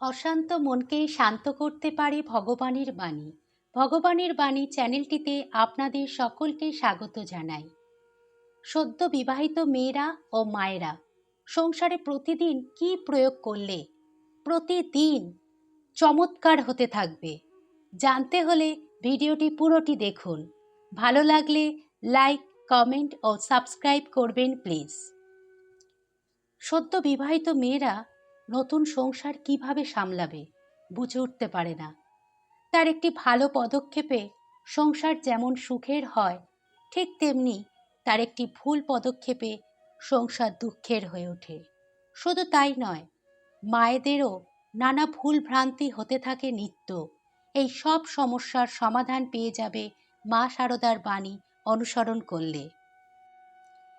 অশান্ত মনকে শান্ত করতে পারে ভগবানের বাণী। ভগবানের বাণী চ্যানেলটিতে আপনাদের সকলকে স্বাগত জানাই। সদ্য বিবাহিত মেয়েরা ও মায়েরা, সংসারে প্রতিদিন কি প্রয়োগ করলে প্রতিদিন চমৎকার হতে থাকবে, জানতে হলে ভিডিওটি পুরোটি দেখুন। ভালো লাগলে লাইক, কমেন্ট ও সাবস্ক্রাইব করবেন প্লিজ। সদ্য বিবাহিত মেয়েরা নতুন সংসার কীভাবে সামলাবে বুঝে উঠতে পারে না। তার একটি ভালো পদক্ষেপে সংসার যেমন সুখের হয়, ঠিক তেমনি তার একটি ভুল পদক্ষেপে সংসার দুঃখের হয়ে ওঠে। শুধু তাই নয়, মায়েদেরও নানা ভুল ভ্রান্তি হতে থাকে নিত্য। এই সব সমস্যার সমাধান পেয়ে যাবে মা শারদার বাণী অনুসরণ করলে।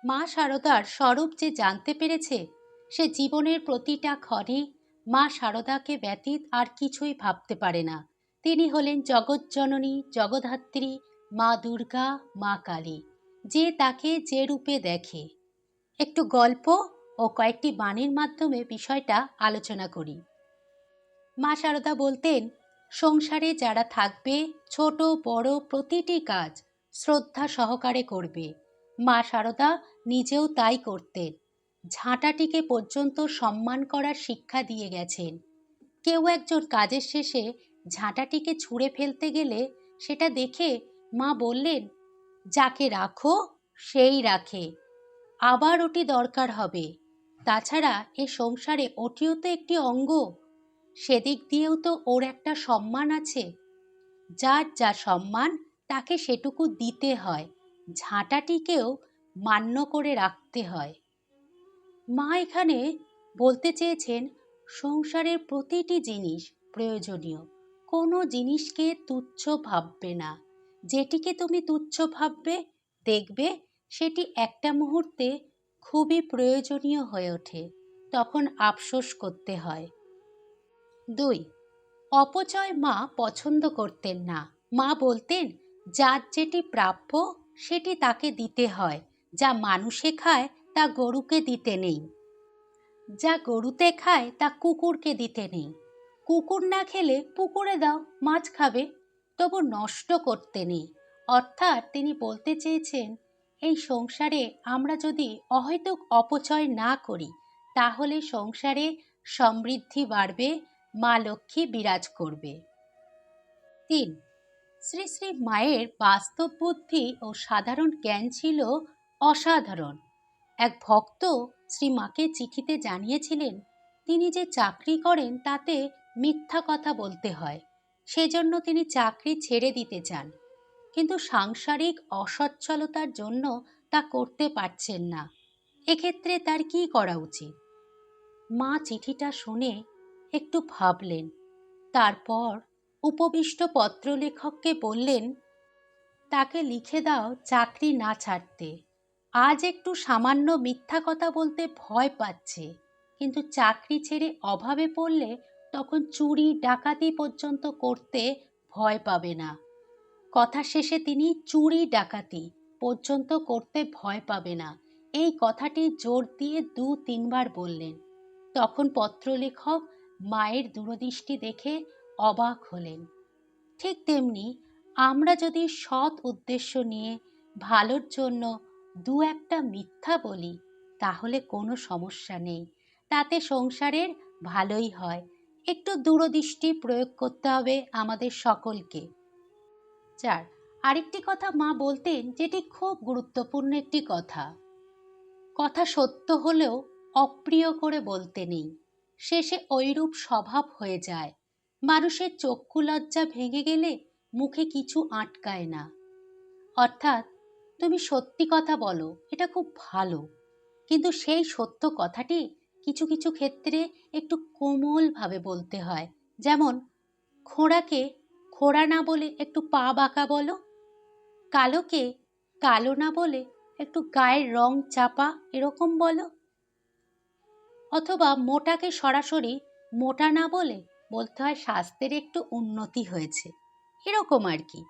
মা শারদার স্বরূপ যে জানতে পেরেছে সে জীবনের প্রতিটা ক্ষণে মা শারদাকে ব্যতীত আর কিছুই ভাবতে পারে না। তিনি হলেন জগৎজননী জগধাত্রী মা দুর্গা, মা কালী। যে তাকে যে রূপে দেখে। একটু গল্প ও কয়েকটি বাণীর মাধ্যমে বিষয়টা আলোচনা করি। মা শারদা বলতেন, সংসারে যারা থাকবে, ছোট, বড় প্রতিটি কাজ শ্রদ্ধা সহকারে করবে। মা শারদা নিজেও তাই করতেন। ঝাঁটাটিকে পর্যন্ত সম্মান করার শিক্ষা দিয়ে গেছেন। কেউ একজন কাজের শেষে ঝাঁটাটিকে ছুঁড়ে ফেলতে গেলে সেটা দেখে মা বললেন, যাকে রাখো, সেই রাখে। আবার ওটি দরকার হবে। তাছাড়া এ সংসারে ওটিও তো একটি অঙ্গ। সেদিক দিয়েও তো ওর একটা সম্মান আছে। যার যা সম্মান, তাকে সেটুকু দিতে হয়। ঝাঁটাটিকেও মান্য করে রাখতে হয়। মা এখানে বলতে চেয়েছেন, সংসারের প্রতিটি জিনিস প্রয়োজনীয়। কোনো জিনিসকে তুচ্ছ ভাববে না। যেটিকে তুমি তুচ্ছ ভাববে, দেখবে, সেটি একটা মুহূর্তে খুবই প্রয়োজনীয় হয়ে ওঠে। তখন আফসোস করতে হয়। দুই, অপচয় মা পছন্দ করতেন না। মা বলতেন, যার যেটি প্রাপ্য, সেটি তাকে দিতে হয়। যা মানুষে খায় তা গরুকে দিতে নেই। যা গরুতে খায় তা কুকুরকে দিতে নেই। কুকুর না খেলে পুকুরে দাও, মাছ খাবে, তবু নষ্ট করতে নেই। অর্থাৎ তিনি বলতে চেয়েছেন, এই সংসারে আমরা যদি অহেতুক অপচয় না করি, তাহলে সংসারে সমৃদ্ধি বাড়বে, মা লক্ষ্মী বিরাজ করবে। তিন, শ্রী শ্রী মায়ের বাস্তব বুদ্ধি ও সাধারণ জ্ঞান ছিল অসাধারণ। এক ভক্ত শ্রীমাকে চিঠিতে জানিয়েছিলেন, তিনি যে চাকরি করেন তাতে মিথ্যা কথা বলতে হয়, সেজন্য তিনি চাকরি ছেড়ে দিতে চান। কিন্তু সাংসারিক অসচ্ছলতার জন্য তা করতে পারছেন না। এক্ষেত্রে তার কি করা উচিত? মা চিঠিটা শুনে একটু ভাবলেন। তারপর উপবিষ্ট পত্রলেখককে বললেন, তাকে লিখে দাও চাকরি না ছাড়তে। আজ একটু সামান্য মিথ্যা কথা বলতে ভয় পাচ্ছে, কিন্তু চাকরি ছেড়ে অভাবে পড়লে তখন চুরি, ডাকাতি পর্যন্ত করতে ভয় পাবে না। কথা শেষে তিনি চুরি, ডাকাতি পর্যন্ত করতে ভয় পাবে না। এই কথাটি জোর দিয়ে দু তিনবার বললেন। তখন পত্রলেখক মায়ের দূরদৃষ্টি দেখে অবাক হলেন। ঠিক তেমনি আমরা যদি সৎ উদ্দেশ্য নিয়ে ভালোর জন্য দু একটা মিথ্যা বলি, তাহলে কোনো সমস্যা নেই। তাতে সংসারের ভালোই হয়। একটু দূরদৃষ্টি প্রয়োগ করতে হবে আমাদের সকলকে। চার, আরেকটি কথা মা বলতেন যেটি খুব গুরুত্বপূর্ণ একটি কথা। কথা সত্য হলেও অপ্রিয় করে বলতে নেই। শেষে ঐরূপ স্বভাব হয়ে যায়। মানুষের চক্ষু লজ্জা ভেঙে গেলে মুখে কিছু আটকায় না। অর্থাৎ তুমি সত্যি কথা বলো, এটা খুব ভালো। কিন্তু সেই সত্য কথাটি কিছু কিছু ক্ষেত্রে একটু কোমলভাবে বলতে হয়। যেমন, খোঁড়াকে খোঁড়া না বলে একটু পা বাঁকা বলো, কালোকে কালো না বলে একটু গায়ের রং চাপা এরকম বলো। অথবা মোটাকে সরাসরি মোটা না বলে বলতে হয় স্বাস্থ্যের একটু উন্নতি হয়েছে, এরকম আর কি।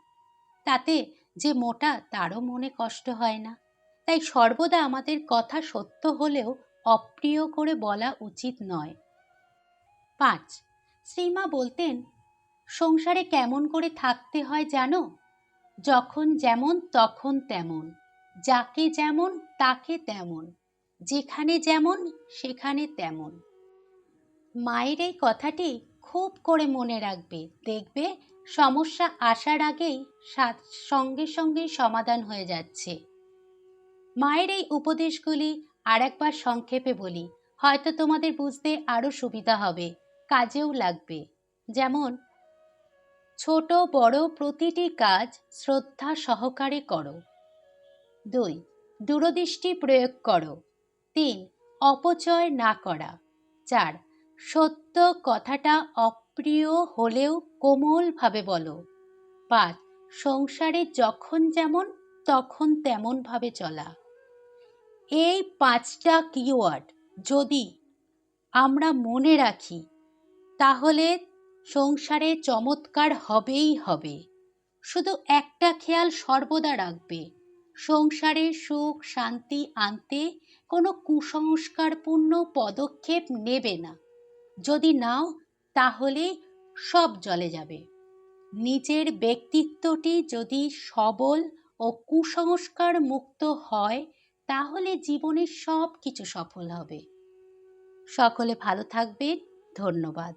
তাতে যে মোটা তারও মনে কষ্ট হয় না। তাই সর্বদা আমাদের কথা সত্য হলেও অপ্রিয় করে বলা উচিত নয়। পাঁচ, শ্রীমা বলতেন, সংসারে কেমন করে থাকতে হয় জানো? যখন যেমন, তখন তেমন। যাকে যেমন, তাকে তেমন। যেখানে যেমন, সেখানে তেমন। মায়ের এই কথাটি খুব করে মনে রাখবে। দেখবে সমস্যা আসার আগেই সঙ্গে সঙ্গে সমাধান হয়ে যাচ্ছে। মায়ের এই উপদেশগুলি আর একবার সংক্ষেপে বলি। হয়তো তোমাদের বুঝতে আরও সুবিধা হবে, কাজেও লাগবে। যেমন, ছোট বড় প্রতিটি কাজ শ্রদ্ধা সহকারে করো। দুই, দূরদৃষ্টি প্রয়োগ করো। তিন, অপচয় না করা। চার, সত্য কথাটা অপ্রিয় হলেও কোমলভাবে বলো। পাঁচ সংসারে যখন যেমন, তখন তেমনভাবে চলা। এই পাঁচটা কিওয়ার্ড যদি আমরা মনে রাখি, তাহলে সংসারে চমৎকার হবেই হবে। শুধু একটা খেয়াল সর্বদা রাখবে, সংসারে সুখ শান্তি আনতে কোনো কুসংস্কারপূর্ণ পদক্ষেপ নেবে না। যদি নাও, তাহলে সব জলে যাবে। নিজের ব্যক্তিত্বটি যদি সবল ও কুসংস্কার মুক্ত হয়, তাহলে জীবনে সব কিছু সফল হবে। সকলে ভালো থাকবে ধন্যবাদ।